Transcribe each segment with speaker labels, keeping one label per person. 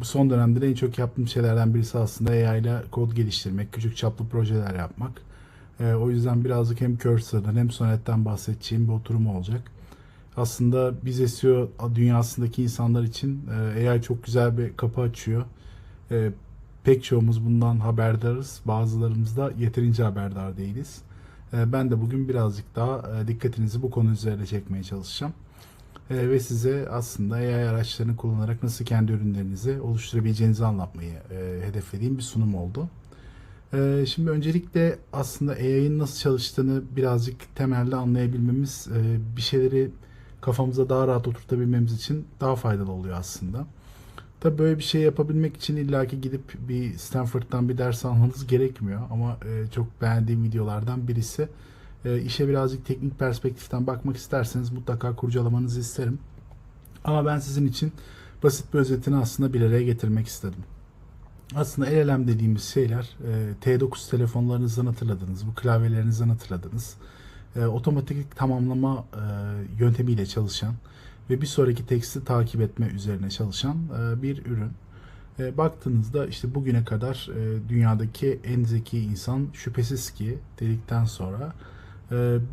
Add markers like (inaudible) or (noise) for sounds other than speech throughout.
Speaker 1: bu son dönemde de en çok yaptığım şeylerden birisi aslında AI ile kod geliştirmek, küçük çaplı projeler yapmak. Ee, o yüzden birazcık hem Cursor'dan hem Sonet'ten bahsedeceğim bir oturum olacak. Aslında biz SEO dünyasındaki insanlar için e, AI çok güzel bir kapı açıyor. E, pek çoğumuz bundan haberdarız. Bazılarımız da yeterince haberdar değiliz. E, ben de bugün birazcık daha e, dikkatinizi bu konu üzerine çekmeye çalışacağım. E, ve size aslında AI araçlarını kullanarak nasıl kendi ürünlerinizi oluşturabileceğinizi anlatmayı e, hedeflediğim bir sunum oldu. E, şimdi öncelikle aslında AI'nin nasıl çalıştığını birazcık temelde anlayabilmemiz e, bir şeyleri kafamıza daha rahat oturtabilmemiz için daha faydalı oluyor aslında. Tabii böyle bir şey yapabilmek için illaki gidip bir Stanford'dan bir ders almanız gerekmiyor ama e, çok beğendiğim videolardan birisi. E, işe birazcık teknik perspektiften bakmak isterseniz mutlaka kurcalamanızı isterim. Ama ben sizin için basit bir özetini aslında bir araya getirmek istedim. Aslında LLM dediğimiz şeyler e, T9 telefonlarınızdan hatırladınız, bu klavyelerinizden hatırladınız. E, otomatik tamamlama e, yöntemiyle çalışan ve bir sonraki teksti takip etme üzerine çalışan e, bir ürün. E, baktığınızda işte bugüne kadar e, dünyadaki en zeki insan şüphesiz ki dedikten sonra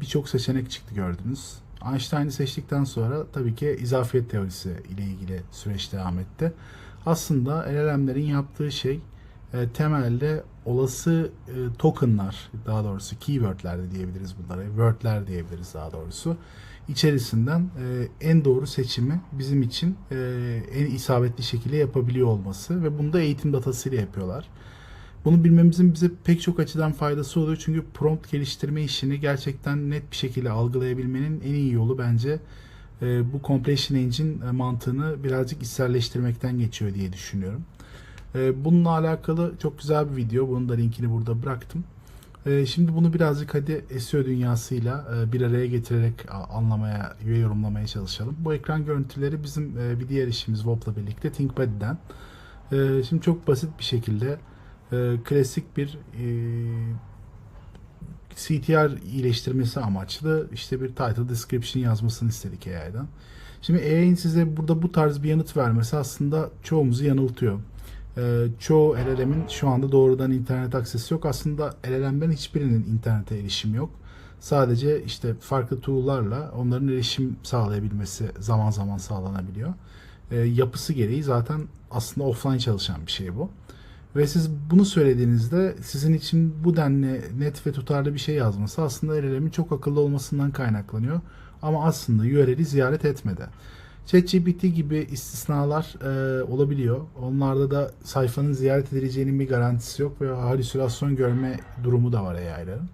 Speaker 1: birçok seçenek çıktı gördünüz. Einstein'ı seçtikten sonra tabii ki izafiyet teorisi ile ilgili süreç devam etti. Aslında LLM'lerin yaptığı şey e, temelde olası e, tokenlar, daha doğrusu keywordler de diyebiliriz bunlara, wordler diyebiliriz daha doğrusu. içerisinden e, en doğru seçimi bizim için en isabetli şekilde yapabiliyor olması ve bunu da eğitim datasıyla yapıyorlar. Bunu bilmemizin bize pek çok açıdan faydası oluyor. Çünkü prompt geliştirme işini gerçekten net bir şekilde algılayabilmenin en iyi yolu bence e, bu Completion Engine e, mantığını birazcık içselleştirmekten geçiyor diye düşünüyorum. E, bununla alakalı çok güzel bir video. Bunun da linkini burada bıraktım. Şimdi bunu birazcık hadi SEO dünyasıyla bir araya getirerek anlamaya ve yorumlamaya çalışalım. Bu ekran görüntüleri bizim bir diğer işimiz WOP'la birlikte ThinkPad'den. Şimdi çok basit bir şekilde e, klasik bir e, CTR iyileştirmesi amaçlı işte bir title description yazmasını istedik AI'dan. Şimdi AI'nin size burada bu tarz bir yanıt vermesi aslında çoğumuzu yanıltıyor. Ee, çoğu LLM'in şu anda doğrudan internet aksesi yok. Aslında LLM'lerin hiçbirinin internete erişimi yok. Sadece işte farklı tool'larla onların erişim sağlayabilmesi zaman zaman sağlanabiliyor. Ee, yapısı gereği zaten aslında offline çalışan bir şey bu. Ve siz bunu söylediğinizde sizin için bu denli net ve tutarlı bir şey yazması aslında LLM'in çok akıllı olmasından kaynaklanıyor. Ama aslında URL'i ziyaret etmedi. ChatGPT gibi istisnalar e, olabiliyor. Onlarda da sayfanın ziyaret edileceğinin bir garantisi yok ve halüsinasyon görme durumu da var AI'ların.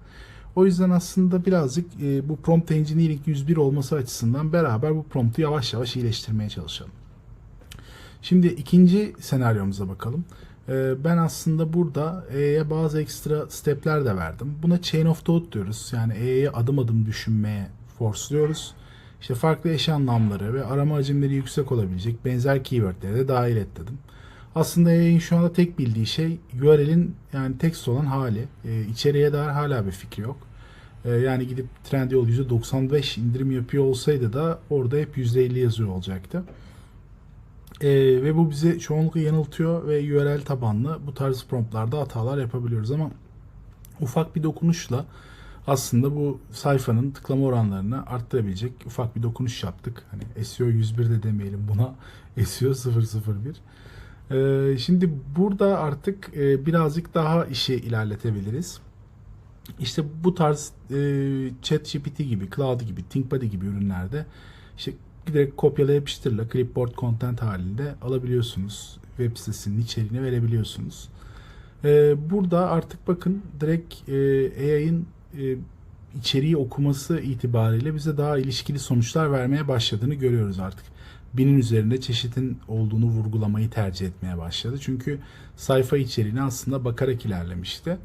Speaker 1: O yüzden aslında birazcık e, bu prompt engineering 101 olması açısından beraber bu promptu yavaş yavaş iyileştirmeye çalışalım. Şimdi ikinci senaryomuza bakalım. Ee, Ben aslında burada E'ye bazı ekstra stepler de verdim. Buna chain of thought diyoruz. Yani E'ye adım adım düşünmeye forceluyoruz. İşte farklı eş anlamları ve arama hacimleri yüksek olabilecek benzer keywordleri de dahil et dedim. Aslında AI'nin şu anda tek bildiği şey URL'in yani text olan hali. Ee, içeriye dair hala bir fikri yok. Ee, yani gidip Trendyol %95 indirim yapıyor olsaydı da orada hep %50 yazıyor olacaktı. Ee, ve bu bizi çoğunlukla yanıltıyor ve URL tabanlı bu tarz promptlarda hatalar yapabiliyoruz ama ufak bir dokunuşla aslında bu sayfanın tıklama oranlarını arttırabilecek ufak bir dokunuş yaptık. Hani SEO 101 de demeyelim buna (laughs) SEO 001. Ee, şimdi burada artık e, birazcık daha işi ilerletebiliriz. İşte bu tarz e, ChatGPT gibi, Cloud gibi, ThinkPad gibi ürünlerde işte direkt kopyala yapıştırla clipboard content halinde alabiliyorsunuz. Web sitesinin içeriğini verebiliyorsunuz. E, burada artık bakın direkt e, AI'ın e, içeriği okuması itibariyle bize daha ilişkili sonuçlar vermeye başladığını görüyoruz artık. Binin üzerinde çeşitin olduğunu vurgulamayı tercih etmeye başladı. Çünkü sayfa içeriğine aslında bakarak ilerlemişti.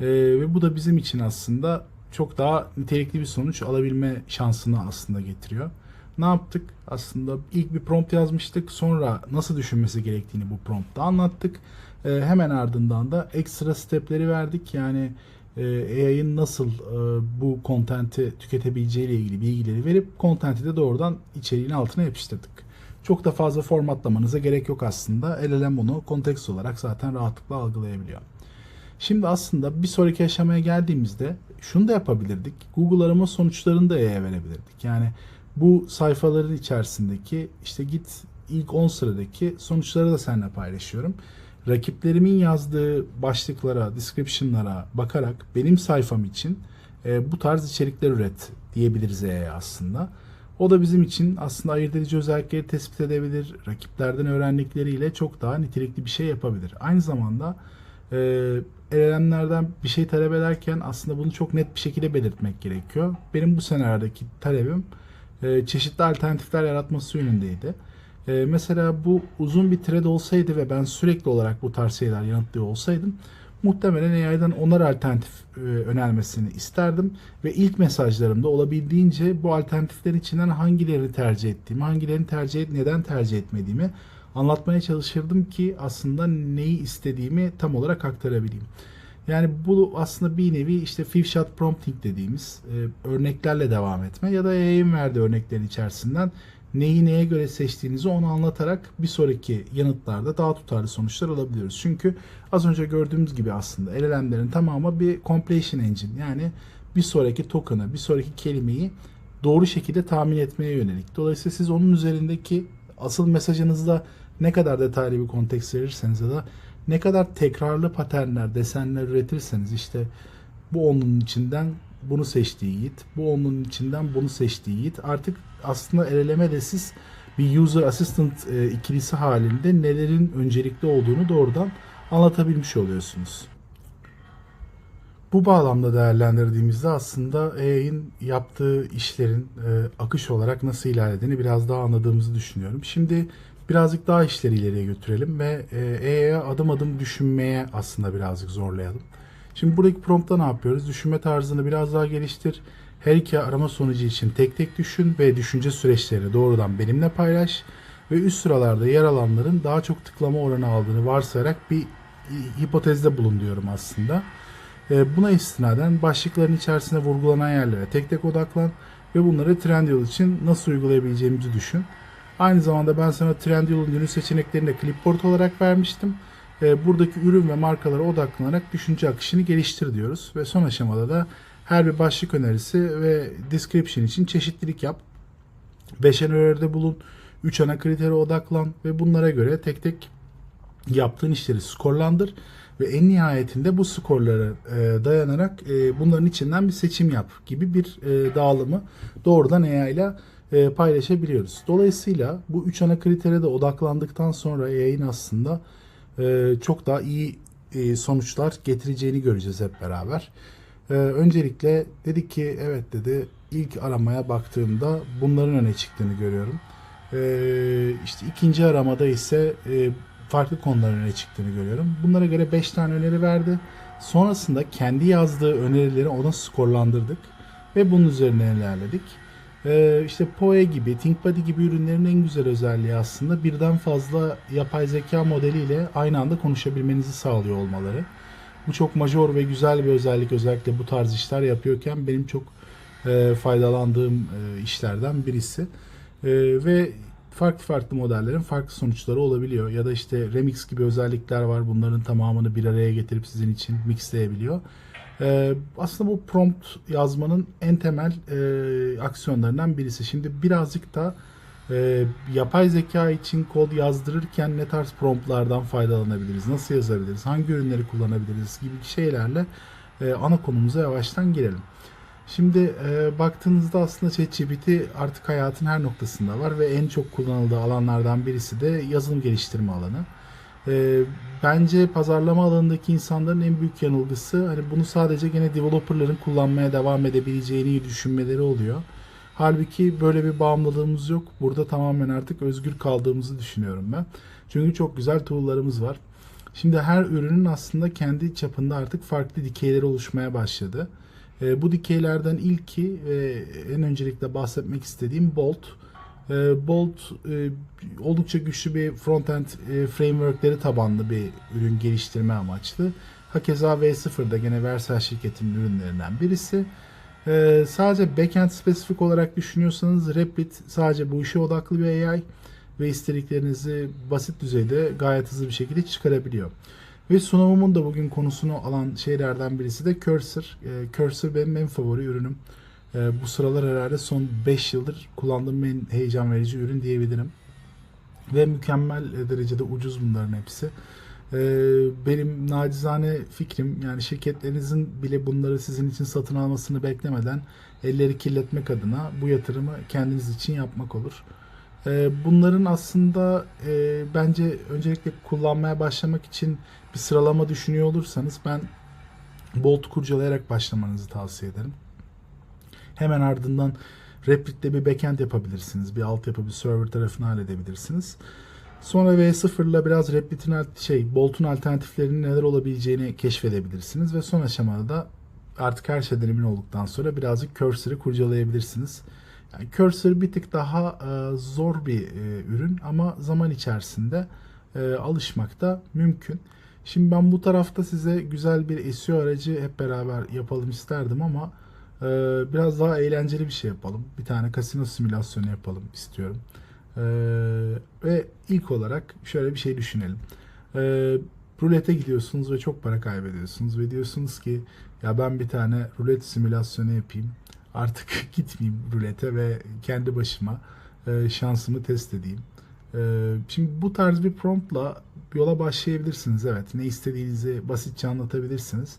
Speaker 1: Ee, ve bu da bizim için aslında çok daha nitelikli bir sonuç alabilme şansını aslında getiriyor. Ne yaptık? Aslında ilk bir prompt yazmıştık. Sonra nasıl düşünmesi gerektiğini bu promptta anlattık. Ee, hemen ardından da ekstra stepleri verdik. Yani e, AI'ın nasıl e, bu content'i tüketebileceği ile ilgili bilgileri verip content'i de doğrudan içeriğin altına yapıştırdık. çok da fazla formatlamanıza gerek yok aslında. LLM bunu kontekst olarak zaten rahatlıkla algılayabiliyor. Şimdi aslında bir sonraki aşamaya geldiğimizde şunu da yapabilirdik. Google arama sonuçlarını da E'ye verebilirdik. Yani bu sayfaların içerisindeki işte git ilk 10 sıradaki sonuçları da seninle paylaşıyorum. Rakiplerimin yazdığı başlıklara, description'lara bakarak benim sayfam için e, bu tarz içerikler üret diyebiliriz E'ye aslında. O da bizim için aslında ayırt edici özellikleri tespit edebilir. Rakiplerden öğrendikleriyle çok daha nitelikli bir şey yapabilir. Aynı zamanda e, LLM'lerden bir şey talep ederken aslında bunu çok net bir şekilde belirtmek gerekiyor. Benim bu senaryodaki talebim e, çeşitli alternatifler yaratması yönündeydi. E, mesela bu uzun bir thread olsaydı ve ben sürekli olarak bu tarz şeyler yanıtlıyor olsaydım muhtemelen AI'dan onar alternatif e, önermesini isterdim ve ilk mesajlarımda olabildiğince bu alternatiflerin içinden hangilerini tercih ettiğimi, hangilerini tercih et, neden tercih etmediğimi anlatmaya çalışırdım ki aslında neyi istediğimi tam olarak aktarabileyim. Yani bu aslında bir nevi işte fifth shot prompting dediğimiz e, örneklerle devam etme ya da AI'nin verdiği örneklerin içerisinden neyi neye göre seçtiğinizi onu anlatarak bir sonraki yanıtlarda daha tutarlı sonuçlar alabiliyoruz. Çünkü az önce gördüğümüz gibi aslında LLM'lerin tamamı bir completion engine yani bir sonraki token'ı, bir sonraki kelimeyi doğru şekilde tahmin etmeye yönelik. Dolayısıyla siz onun üzerindeki asıl mesajınızda ne kadar detaylı bir konteks verirseniz ya da ne kadar tekrarlı paternler, desenler üretirseniz işte bu onun içinden bunu seçtiği Yiğit, bu onun içinden bunu seçtiği Yiğit. Artık aslında LLM'e de siz bir user assistant e, ikilisi halinde nelerin öncelikli olduğunu doğrudan anlatabilmiş oluyorsunuz. Bu bağlamda değerlendirdiğimizde aslında AI'nin yaptığı işlerin e, akış olarak nasıl ilerlediğini biraz daha anladığımızı düşünüyorum. Şimdi birazcık daha işleri ileriye götürelim ve e, AI'ye adım adım düşünmeye aslında birazcık zorlayalım. Şimdi buradaki promptta ne yapıyoruz? Düşünme tarzını biraz daha geliştir. Her iki arama sonucu için tek tek düşün ve düşünce süreçlerini doğrudan benimle paylaş ve üst sıralarda yer alanların daha çok tıklama oranı aldığını varsayarak bir hipotezde bulun diyorum aslında. E, Buna istinaden başlıkların içerisinde vurgulanan yerlere tek tek odaklan ve bunları Trendyol için nasıl uygulayabileceğimizi düşün. Aynı zamanda ben sana Trendyol'un ürün seçeneklerini de clipboard olarak vermiştim. E, Buradaki ürün ve markalara odaklanarak düşünce akışını geliştir diyoruz. Ve son aşamada da her bir başlık önerisi ve description için çeşitlilik yap. 5 öneride bulun. 3 ana kritere odaklan ve bunlara göre tek tek yaptığın işleri skorlandır ve en nihayetinde bu skorlara e, dayanarak e, bunların içinden bir seçim yap gibi bir e, dağılımı doğrudan AI ile e, paylaşabiliyoruz. Dolayısıyla bu üç ana kritere de odaklandıktan sonra AI'nin aslında e, çok daha iyi e, sonuçlar getireceğini göreceğiz hep beraber. E, öncelikle dedik ki evet dedi ilk aramaya baktığımda bunların öne çıktığını görüyorum. E, işte ikinci aramada ise e, farklı konuların öne çıktığını görüyorum. Bunlara göre 5 tane öneri verdi. Sonrasında kendi yazdığı önerileri ona skorlandırdık ve bunun üzerine ilerledik. Ee, işte Poe gibi, ThinkBuddy gibi ürünlerin en güzel özelliği aslında birden fazla yapay zeka modeliyle aynı anda konuşabilmenizi sağlıyor olmaları. Bu çok major ve güzel bir özellik özellikle bu tarz işler yapıyorken benim çok e, faydalandığım e, işlerden birisi. E, ve farklı farklı modellerin farklı sonuçları olabiliyor. Ya da işte remix gibi özellikler var. Bunların tamamını bir araya getirip sizin için mixleyebiliyor. Ee, aslında bu prompt yazmanın en temel e, aksiyonlarından birisi. Şimdi birazcık da e, yapay zeka için kod yazdırırken ne tarz promptlardan faydalanabiliriz, nasıl yazabiliriz, hangi ürünleri kullanabiliriz gibi şeylerle e, ana konumuza yavaştan girelim. Şimdi e, baktığınızda aslında ChatGPT artık hayatın her noktasında var ve en çok kullanıldığı alanlardan birisi de yazılım geliştirme alanı. E, bence pazarlama alanındaki insanların en büyük yanılgısı hani bunu sadece gene developerların kullanmaya devam edebileceğini düşünmeleri oluyor. Halbuki böyle bir bağımlılığımız yok. Burada tamamen artık özgür kaldığımızı düşünüyorum ben. Çünkü çok güzel tool'larımız var. Şimdi her ürünün aslında kendi çapında artık farklı dikeyleri oluşmaya başladı. E, bu dikeylerden ilki ve en öncelikle bahsetmek istediğim Bolt. E, Bolt e, oldukça güçlü bir frontend e, frameworkleri tabanlı bir ürün geliştirme amaçlı. Hakeza V0'da gene Vercel şirketinin ürünlerinden birisi. E, sadece backend spesifik olarak düşünüyorsanız Replit sadece bu işe odaklı bir AI. ve istediklerinizi basit düzeyde gayet hızlı bir şekilde çıkarabiliyor. Ve sunumumun da bugün konusunu alan şeylerden birisi de Cursor. Ee, Cursor benim en favori ürünüm. Ee, bu sıralar herhalde son 5 yıldır kullandığım en heyecan verici ürün diyebilirim. Ve mükemmel derecede ucuz bunların hepsi. Ee, benim nacizane fikrim yani şirketlerinizin bile bunları sizin için satın almasını beklemeden elleri kirletmek adına bu yatırımı kendiniz için yapmak olur. Ee, bunların aslında e, bence öncelikle kullanmaya başlamak için bir sıralama düşünüyor olursanız ben Bolt kurcalayarak başlamanızı tavsiye ederim. Hemen ardından Replit'te bir backend yapabilirsiniz. Bir altyapı, bir server tarafını halledebilirsiniz. Sonra V0 ile biraz Replit'in şey, Bolt'un alternatiflerinin neler olabileceğini keşfedebilirsiniz ve son aşamada da artık her şeyden emin olduktan sonra birazcık Cursor'ı kurcalayabilirsiniz. Yani Cursor bir tık daha e, zor bir e, ürün ama zaman içerisinde e, alışmak da mümkün. Şimdi ben bu tarafta size güzel bir SEO aracı hep beraber yapalım isterdim ama e, biraz daha eğlenceli bir şey yapalım. Bir tane kasino simülasyonu yapalım istiyorum. E, ve ilk olarak şöyle bir şey düşünelim. E, rulete gidiyorsunuz ve çok para kaybediyorsunuz ve diyorsunuz ki ya ben bir tane rulet simülasyonu yapayım artık (laughs) gitmeyeyim rulete ve kendi başıma e, şansımı test edeyim. E, şimdi bu tarz bir promptla yola başlayabilirsiniz. Evet, ne istediğinizi basitçe anlatabilirsiniz.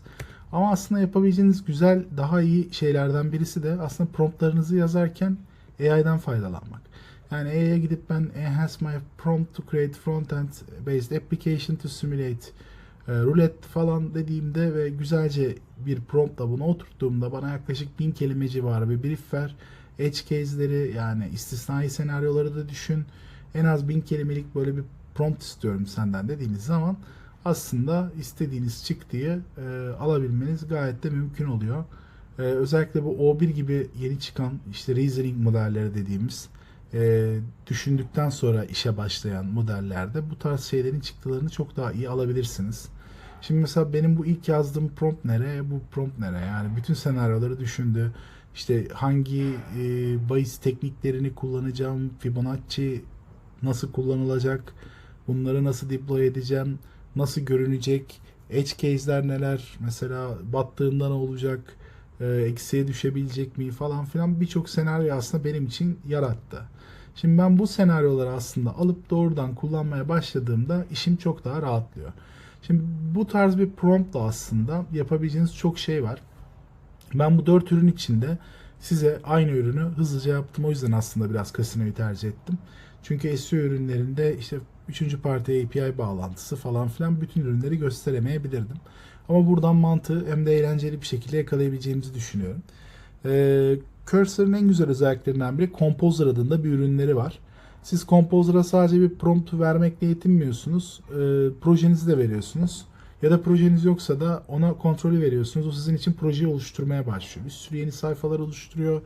Speaker 1: Ama aslında yapabileceğiniz güzel, daha iyi şeylerden birisi de aslında promptlarınızı yazarken AI'den faydalanmak. Yani AI'ye gidip ben enhance my prompt to create front-end based application to simulate e, rulet falan dediğimde ve güzelce bir promptla bunu oturttuğumda bana yaklaşık bin kelime civarı bir brief ver. Edge case'leri yani istisnai senaryoları da düşün. En az bin kelimelik böyle bir prompt istiyorum senden dediğiniz zaman aslında istediğiniz çıktıyı e, alabilmeniz gayet de mümkün oluyor. E, özellikle bu O1 gibi yeni çıkan işte reasoning modelleri dediğimiz e, düşündükten sonra işe başlayan modellerde bu tarz şeylerin çıktılarını çok daha iyi alabilirsiniz. Şimdi mesela benim bu ilk yazdığım prompt nere, bu prompt nere? Yani bütün senaryoları düşündü. İşte hangi e, bahis tekniklerini kullanacağım, Fibonacci nasıl kullanılacak, bunları nasıl deploy edeceğim, nasıl görünecek, edge case'ler neler, mesela battığında ne olacak, e, eksiye düşebilecek mi falan filan birçok senaryo aslında benim için yarattı. Şimdi ben bu senaryoları aslında alıp doğrudan kullanmaya başladığımda işim çok daha rahatlıyor. Şimdi bu tarz bir promptla aslında yapabileceğiniz çok şey var. Ben bu dört ürün içinde size aynı ürünü hızlıca yaptım. O yüzden aslında biraz kasinoyu tercih ettim. Çünkü SEO ürünlerinde işte üçüncü parti API bağlantısı falan filan bütün ürünleri gösteremeyebilirdim. Ama buradan mantığı hem de eğlenceli bir şekilde yakalayabileceğimizi düşünüyorum. Ee, Cursor'ın en güzel özelliklerinden biri Composer adında bir ürünleri var. Siz Composer'a sadece bir prompt vermekle yetinmiyorsunuz. E, projenizi de veriyorsunuz. Ya da projeniz yoksa da ona kontrolü veriyorsunuz. O sizin için projeyi oluşturmaya başlıyor. Bir sürü yeni sayfalar oluşturuyor.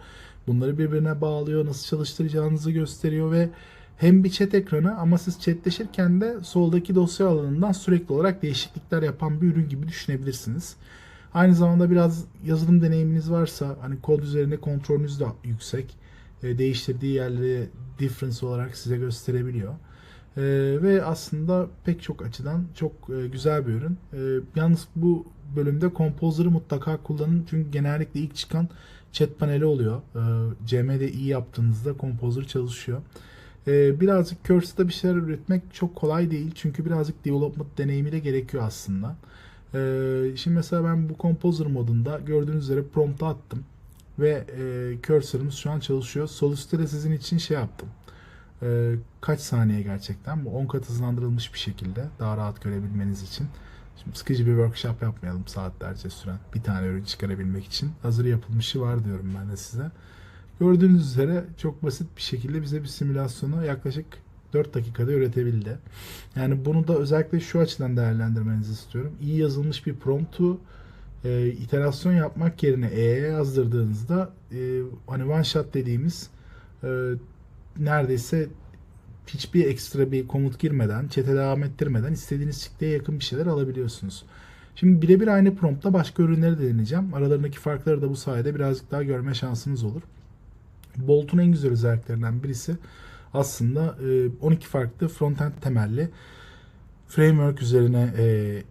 Speaker 1: Bunları birbirine bağlıyor. Nasıl çalıştıracağınızı gösteriyor ve hem bir chat ekranı ama siz chatleşirken de soldaki dosya alanından sürekli olarak değişiklikler yapan bir ürün gibi düşünebilirsiniz. Aynı zamanda biraz yazılım deneyiminiz varsa hani kod üzerinde kontrolünüz de yüksek. E, değiştirdiği yerleri difference olarak size gösterebiliyor. E, ve aslında pek çok açıdan çok e, güzel bir ürün. E, yalnız bu bölümde Composer'ı mutlaka kullanın. Çünkü genellikle ilk çıkan chat paneli oluyor. E, CM'de iyi yaptığınızda Composer çalışıyor. E, birazcık Curse'da bir şeyler üretmek çok kolay değil. Çünkü birazcık development deneyimi de gerekiyor aslında. E, şimdi mesela ben bu Composer modunda gördüğünüz üzere prompt'a attım ve e, cursor'ımız şu an çalışıyor. Sol üstte de sizin için şey yaptım. E, kaç saniye gerçekten? Bu 10 kat hızlandırılmış bir şekilde daha rahat görebilmeniz için. Şimdi sıkıcı bir workshop yapmayalım saatlerce süren bir tane ürün çıkarabilmek için. Hazır yapılmışı var diyorum ben de size. Gördüğünüz üzere çok basit bir şekilde bize bir simülasyonu yaklaşık 4 dakikada üretebildi. Yani bunu da özellikle şu açıdan değerlendirmenizi istiyorum. İyi yazılmış bir promptu e, iterasyon yapmak yerine E'ye yazdırdığınızda e, hani one shot dediğimiz e, neredeyse hiçbir ekstra bir komut girmeden, çete devam ettirmeden istediğiniz çıktıya yakın bir şeyler alabiliyorsunuz. Şimdi birebir aynı promptla başka ürünleri de deneyeceğim. Aralarındaki farkları da bu sayede birazcık daha görme şansınız olur. Bolt'un en güzel özelliklerinden birisi aslında e, 12 farklı frontend temelli framework üzerine e,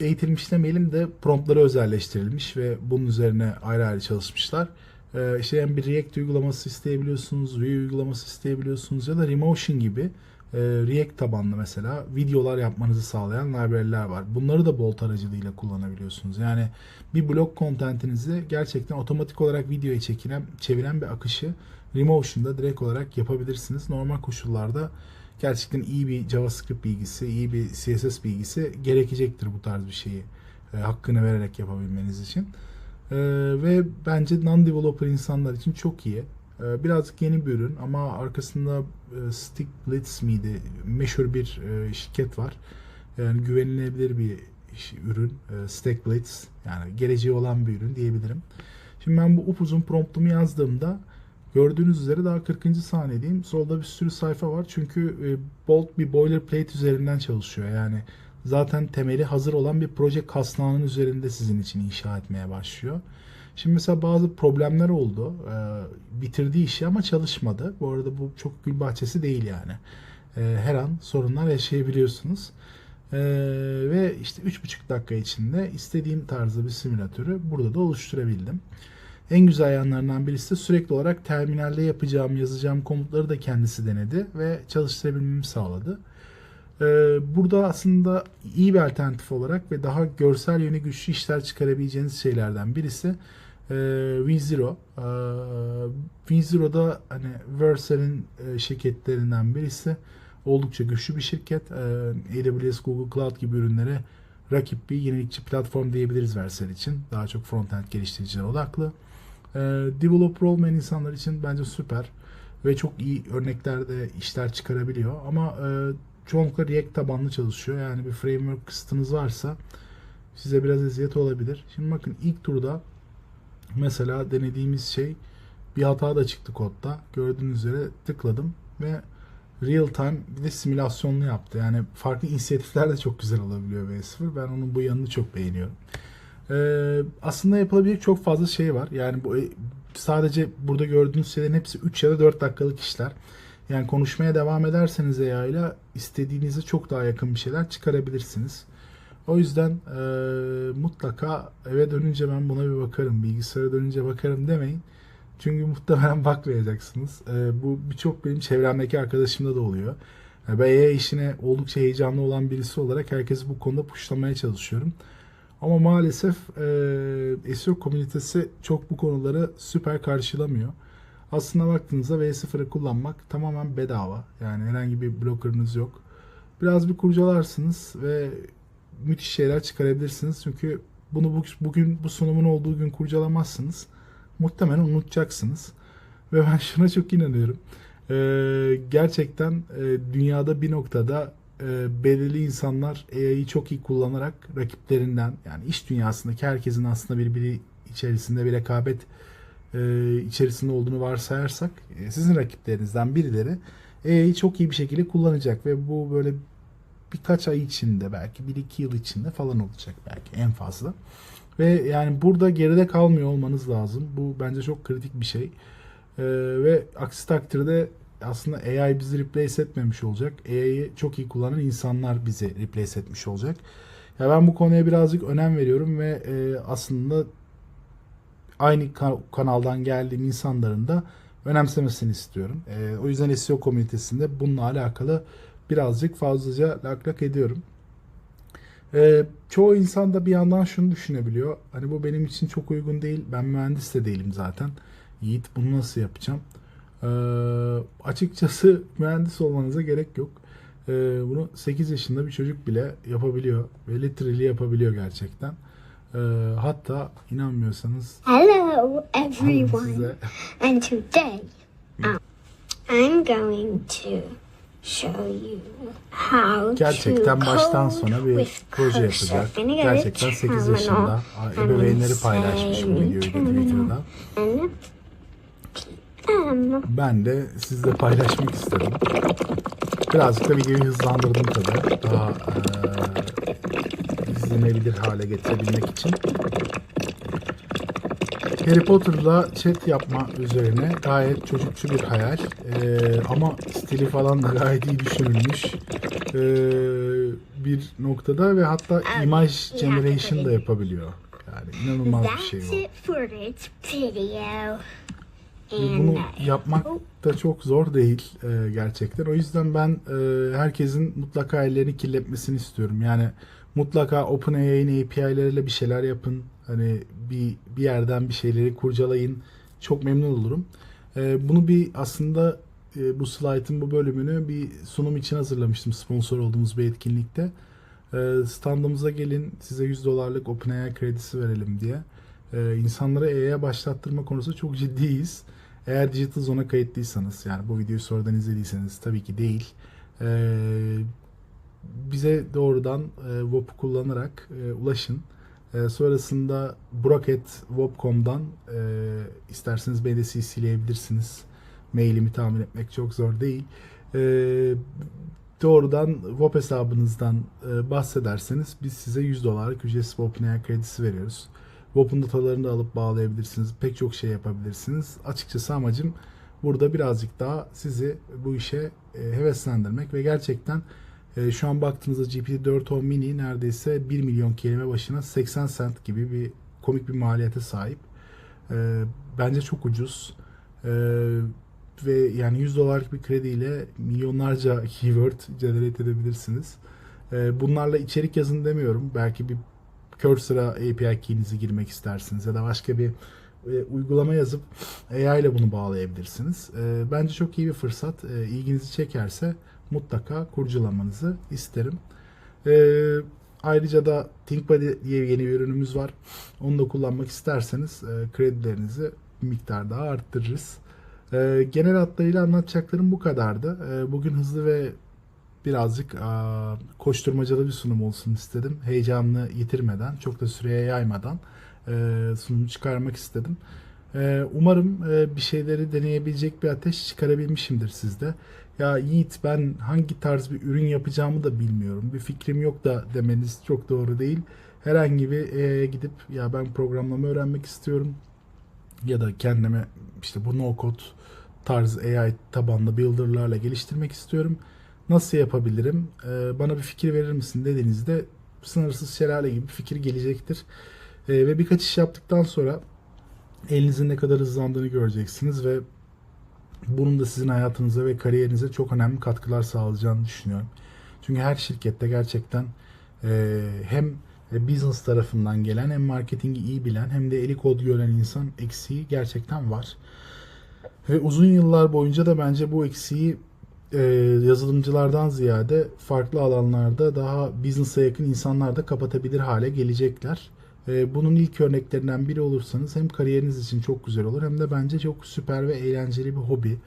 Speaker 1: eğitilmiş demeyelim de promptları özelleştirilmiş ve bunun üzerine ayrı ayrı çalışmışlar. E, işte yani bir React uygulaması isteyebiliyorsunuz, Vue uygulaması isteyebiliyorsunuz ya da Remotion gibi e, React tabanlı mesela videolar yapmanızı sağlayan library'ler var. Bunları da Bolt aracılığıyla kullanabiliyorsunuz. Yani bir blog contentinizi gerçekten otomatik olarak videoya çekilen, çeviren bir akışı Remotion'da direkt olarak yapabilirsiniz. Normal koşullarda gerçekten iyi bir JavaScript bilgisi, iyi bir CSS bilgisi gerekecektir bu tarz bir şeyi e, hakkını vererek yapabilmeniz için. E, ve bence non-developer insanlar için çok iyi. E, birazcık yeni bir ürün ama arkasında e, Stick miydi? Meşhur bir e, şirket var. Yani güvenilebilir bir ürün. E, Blitz. Yani geleceği olan bir ürün diyebilirim. Şimdi ben bu upuzun promptumu yazdığımda Gördüğünüz üzere daha 40. saniyedeyim. Solda bir sürü sayfa var. Çünkü Bolt bir boilerplate üzerinden çalışıyor. Yani zaten temeli hazır olan bir proje kasnağının üzerinde sizin için inşa etmeye başlıyor. Şimdi mesela bazı problemler oldu. Ee, bitirdiği işi ama çalışmadı. Bu arada bu çok gül bahçesi değil yani. Ee, her an sorunlar yaşayabiliyorsunuz. Ee, ve işte 3,5 dakika içinde istediğim tarzda bir simülatörü burada da oluşturabildim. En güzel yanlarından birisi de sürekli olarak terminalde yapacağım, yazacağım komutları da kendisi denedi ve çalıştırabilmemi sağladı. Burada aslında iyi bir alternatif olarak ve daha görsel yönü güçlü işler çıkarabileceğiniz şeylerden birisi e, V0. Ee, V0'da hani Versal'in e, şirketlerinden birisi. Oldukça güçlü bir şirket. Ee, AWS, Google Cloud gibi ürünlere rakip bir yenilikçi platform diyebiliriz Versal için. Daha çok frontend geliştiriciler odaklı. Ee, developer olmayan insanlar için bence süper ve çok iyi örneklerde işler çıkarabiliyor. Ama e, çoğunlukla React tabanlı çalışıyor. Yani bir framework kısıtınız varsa size biraz eziyet olabilir. Şimdi bakın ilk turda mesela denediğimiz şey bir hata da çıktı kodda. Gördüğünüz üzere tıkladım ve real time bir de simülasyonlu yaptı. Yani farklı inisiyatifler de çok güzel olabiliyor V0. Ben onun bu yanını çok beğeniyorum. Ee, aslında yapılabilecek çok fazla şey var. Yani bu sadece burada gördüğünüz şeylerin hepsi 3 ya da 4 dakikalık işler. Yani konuşmaya devam ederseniz AI ile istediğinize çok daha yakın bir şeyler çıkarabilirsiniz. O yüzden e, mutlaka eve dönünce ben buna bir bakarım, bilgisayara dönünce bakarım demeyin. Çünkü muhtemelen (laughs) bakmayacaksınız. E, bu birçok benim çevremdeki arkadaşımda da oluyor. Yani ben AI işine oldukça heyecanlı olan birisi olarak herkesi bu konuda puşlamaya çalışıyorum. Ama maalesef e, SEO komünitesi çok bu konuları süper karşılamıyor. Aslında baktığınızda V0'ı kullanmak tamamen bedava. Yani herhangi bir blocker'ınız yok. Biraz bir kurcalarsınız ve müthiş şeyler çıkarabilirsiniz. Çünkü bunu bu, bugün bu sunumun olduğu gün kurcalamazsınız. Muhtemelen unutacaksınız. Ve ben (laughs) şuna çok inanıyorum. Ee, gerçekten e, dünyada bir noktada e, belirli insanlar AI'yi çok iyi kullanarak rakiplerinden yani iş dünyasındaki herkesin aslında birbiri içerisinde bir rekabet e, içerisinde olduğunu varsayarsak e, sizin rakiplerinizden birileri AI'yi çok iyi bir şekilde kullanacak ve bu böyle birkaç ay içinde belki 1-2 yıl içinde falan olacak belki en fazla. Ve yani burada geride kalmıyor olmanız lazım. Bu bence çok kritik bir şey. Ee, ve aksi takdirde aslında AI bizi replace etmemiş olacak. AI'yi çok iyi kullanan insanlar bizi replace etmiş olacak. Ya ben bu konuya birazcık önem veriyorum ve e, aslında aynı ka- kanaldan geldiğim insanların da önemsemesini istiyorum. E, o yüzden SEO komünitesinde bununla alakalı birazcık fazlaca lak lak ediyorum. E, çoğu insan da bir yandan şunu düşünebiliyor. Hani bu benim için çok uygun değil. Ben mühendis de değilim zaten. Yiğit bunu nasıl yapacağım? E, açıkçası (laughs) mühendis olmanıza gerek yok. E, bunu 8 yaşında bir çocuk bile yapabiliyor. Ve literally yapabiliyor gerçekten. E, hatta inanmıyorsanız
Speaker 2: Hello, everyone. And today, um, I'm going to
Speaker 1: gerçekten baştan sona bir proje yapacak. Gerçekten 8
Speaker 2: terminal
Speaker 1: yaşında. Ebeveynleri paylaşmış bu videoyu. Twitter'da. Ben de sizle paylaşmak istedim. Birazcık da videoyu hızlandırdım tabii. Daha eee izlenebilir hale getirebilmek için. Harry Potter'la chat yapma üzerine gayet çocukçu bir hayal. Ee, ama stili falan da gayet iyi düşünülmüş. Ee, bir noktada ve hatta image generation da yapabiliyor. Yani inanılmaz bir şey bu. Ve bunu yapmak da çok zor değil e, gerçekten. O yüzden ben e, herkesin mutlaka ellerini kirletmesini istiyorum. Yani mutlaka OpenAI'nin API'leriyle bir şeyler yapın. Hani bir bir yerden bir şeyleri kurcalayın. Çok memnun olurum. E, bunu bir aslında e, bu slaytın bu bölümünü bir sunum için hazırlamıştım sponsor olduğumuz bir etkinlikte. E, standımıza gelin size 100 dolarlık OpenAI kredisi verelim diye. E, insanları AI'ye başlattırma konusunda çok ciddiyiz. Eğer Digital Zone'a kayıtlıysanız yani bu videoyu sonradan izlediyseniz tabii ki değil. Ee, bize doğrudan e, WOP'u kullanarak e, ulaşın. E, sonrasında burak.wop.com'dan e, isterseniz beni de CC'leyebilirsiniz. Mailimi tahmin etmek çok zor değil. E, doğrudan WOP hesabınızdan e, bahsederseniz biz size 100 dolarlık ücretsiz OpenAI kredisi veriyoruz. WOP'un datalarını da alıp bağlayabilirsiniz. Pek çok şey yapabilirsiniz. Açıkçası amacım burada birazcık daha sizi bu işe e, heveslendirmek ve gerçekten e, şu an baktığınızda GPT-4o mini neredeyse 1 milyon kelime başına 80 cent gibi bir komik bir maliyete sahip. E, bence çok ucuz. E, ve yani 100 dolarlık bir krediyle milyonlarca (laughs) keyword generate edebilirsiniz. Bunlarla içerik yazın demiyorum. Belki bir Cursor'a API key'inizi girmek istersiniz ya da başka bir e, uygulama yazıp AI ile bunu bağlayabilirsiniz. Bence çok iyi bir fırsat. E, ilginizi çekerse mutlaka kurcalamanızı isterim. E, ayrıca da ThinkBuddy diye yeni bir ürünümüz var. Onu da kullanmak isterseniz e, kredilerinizi bir miktar daha arttırırız. E, genel hatlarıyla anlatacaklarım bu kadardı. E, bugün hızlı ve birazcık aa, koşturmacalı bir sunum olsun istedim. Heyecanını yitirmeden, çok da süreye yaymadan e, sunumu çıkarmak istedim. E, umarım e, bir şeyleri deneyebilecek bir ateş çıkarabilmişimdir sizde. Ya Yiğit ben hangi tarz bir ürün yapacağımı da bilmiyorum. Bir fikrim yok da demeniz çok doğru değil. Herhangi bir AI'ye gidip ya ben programlama öğrenmek istiyorum ya da kendime işte bu no code tarz AI tabanlı builder'larla geliştirmek istiyorum. Nasıl yapabilirim? Ee, bana bir fikir verir misin dediğinizde sınırsız şelale gibi fikir gelecektir. Ee, ve birkaç iş yaptıktan sonra elinizin ne kadar hızlandığını göreceksiniz ve bunun da sizin hayatınıza ve kariyerinize çok önemli katkılar sağlayacağını düşünüyorum. Çünkü her şirkette gerçekten e, hem business tarafından gelen hem marketingi iyi bilen hem de eli kod gören insan eksiği gerçekten var. Ve uzun yıllar boyunca da bence bu eksiği e, yazılımcılardan ziyade farklı alanlarda daha business'a yakın insanlar da kapatabilir hale gelecekler. E, bunun ilk örneklerinden biri olursanız hem kariyeriniz için çok güzel olur hem de bence çok süper ve eğlenceli bir hobi.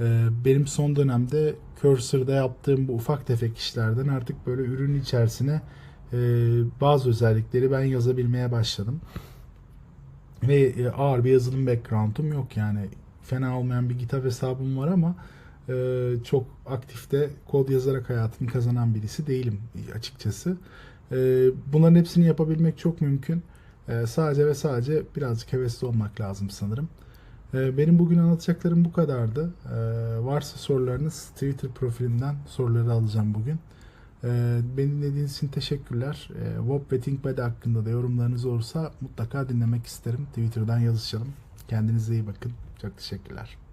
Speaker 1: E, benim son dönemde Cursor'da yaptığım bu ufak tefek işlerden artık böyle ürün içerisine e, bazı özellikleri ben yazabilmeye başladım. Ve e, ağır bir yazılım background'um yok yani fena olmayan bir GitHub hesabım var ama e, çok aktifte kod yazarak hayatını kazanan birisi değilim açıkçası. E, bunların hepsini yapabilmek çok mümkün. E, sadece ve sadece birazcık hevesli olmak lazım sanırım. E, benim bugün anlatacaklarım bu kadardı. Varsa sorularınız Twitter profilimden soruları alacağım bugün. Beni dinlediğiniz için teşekkürler. WOP ve ThinkPad hakkında da yorumlarınız olursa mutlaka dinlemek isterim. Twitter'dan yazışalım. Kendinize iyi bakın. Çok teşekkürler.